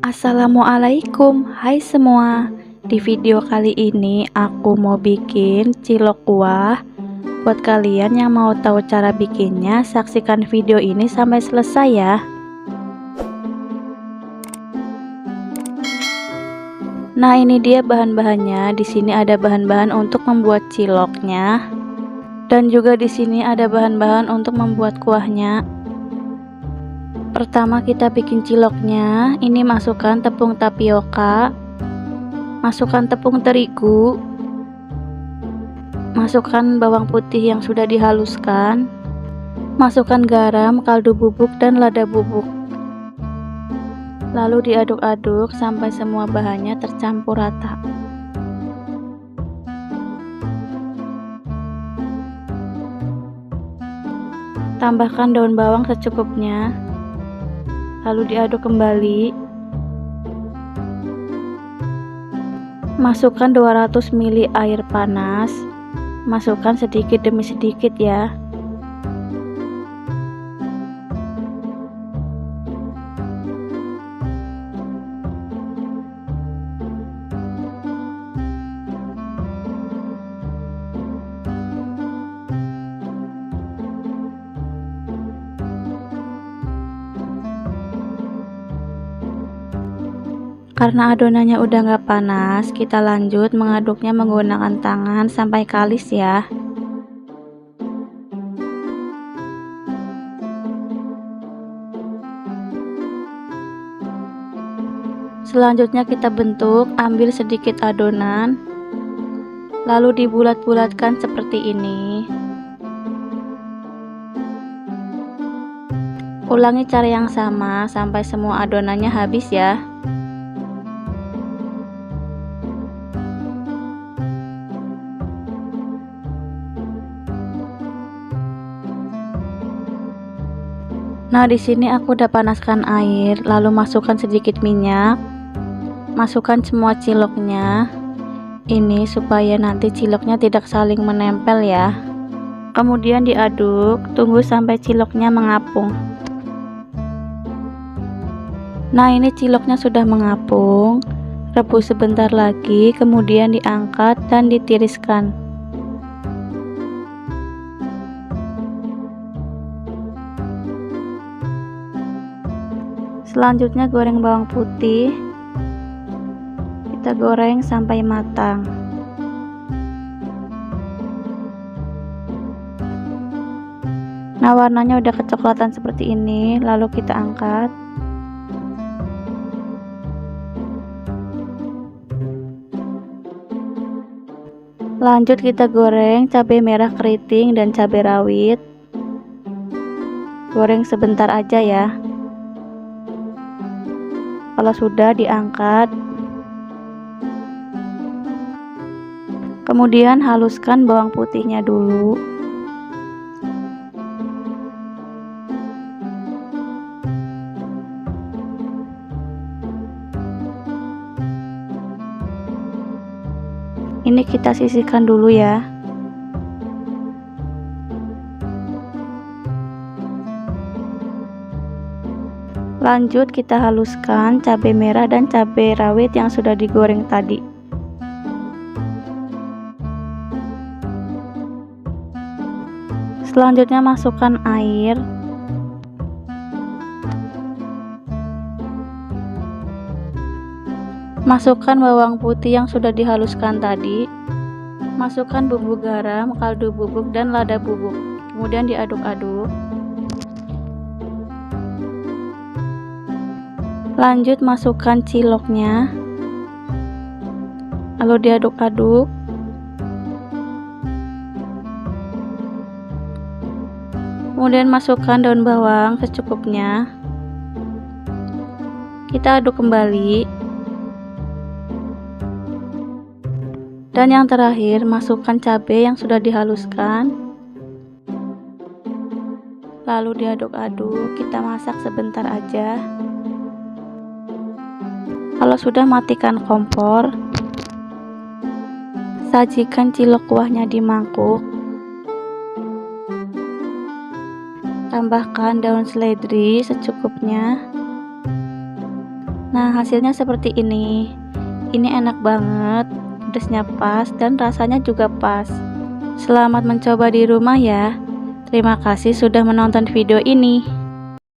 Assalamualaikum, hai semua. Di video kali ini aku mau bikin cilok kuah. Buat kalian yang mau tahu cara bikinnya, saksikan video ini sampai selesai ya. Nah, ini dia bahan-bahannya. Di sini ada bahan-bahan untuk membuat ciloknya. Dan juga di sini ada bahan-bahan untuk membuat kuahnya. Pertama kita bikin ciloknya. Ini masukkan tepung tapioka. Masukkan tepung terigu. Masukkan bawang putih yang sudah dihaluskan. Masukkan garam, kaldu bubuk dan lada bubuk. Lalu diaduk-aduk sampai semua bahannya tercampur rata. Tambahkan daun bawang secukupnya lalu diaduk kembali. Masukkan 200 ml air panas. Masukkan sedikit demi sedikit ya Karena adonannya udah nggak panas, kita lanjut mengaduknya menggunakan tangan sampai kalis ya. Selanjutnya kita bentuk, ambil sedikit adonan, lalu dibulat-bulatkan seperti ini. Ulangi cara yang sama sampai semua adonannya habis ya. Nah, di sini aku udah panaskan air, lalu masukkan sedikit minyak. Masukkan semua ciloknya. Ini supaya nanti ciloknya tidak saling menempel ya. Kemudian diaduk, tunggu sampai ciloknya mengapung. Nah, ini ciloknya sudah mengapung. Rebus sebentar lagi, kemudian diangkat dan ditiriskan. Selanjutnya goreng bawang putih. Kita goreng sampai matang. Nah, warnanya udah kecoklatan seperti ini, lalu kita angkat. Lanjut kita goreng cabai merah keriting dan cabai rawit. Goreng sebentar aja ya kalau sudah diangkat. Kemudian haluskan bawang putihnya dulu. Ini kita sisihkan dulu ya Lanjut kita haluskan cabai merah dan cabai rawit yang sudah digoreng tadi. Selanjutnya masukkan air. Masukkan bawang putih yang sudah dihaluskan tadi. Masukkan bumbu garam, kaldu bubuk dan lada bubuk. Kemudian diaduk-aduk. Lanjut masukkan ciloknya. Lalu diaduk-aduk. Kemudian masukkan daun bawang secukupnya. Kita aduk kembali. Dan yang terakhir masukkan cabai yang sudah dihaluskan. Lalu diaduk-aduk kita masak sebentar aja kalau sudah matikan kompor, sajikan cilok kuahnya di mangkuk. Tambahkan daun seledri secukupnya. Nah, hasilnya seperti ini. Ini enak banget, pedasnya pas dan rasanya juga pas. Selamat mencoba di rumah ya. Terima kasih sudah menonton video ini.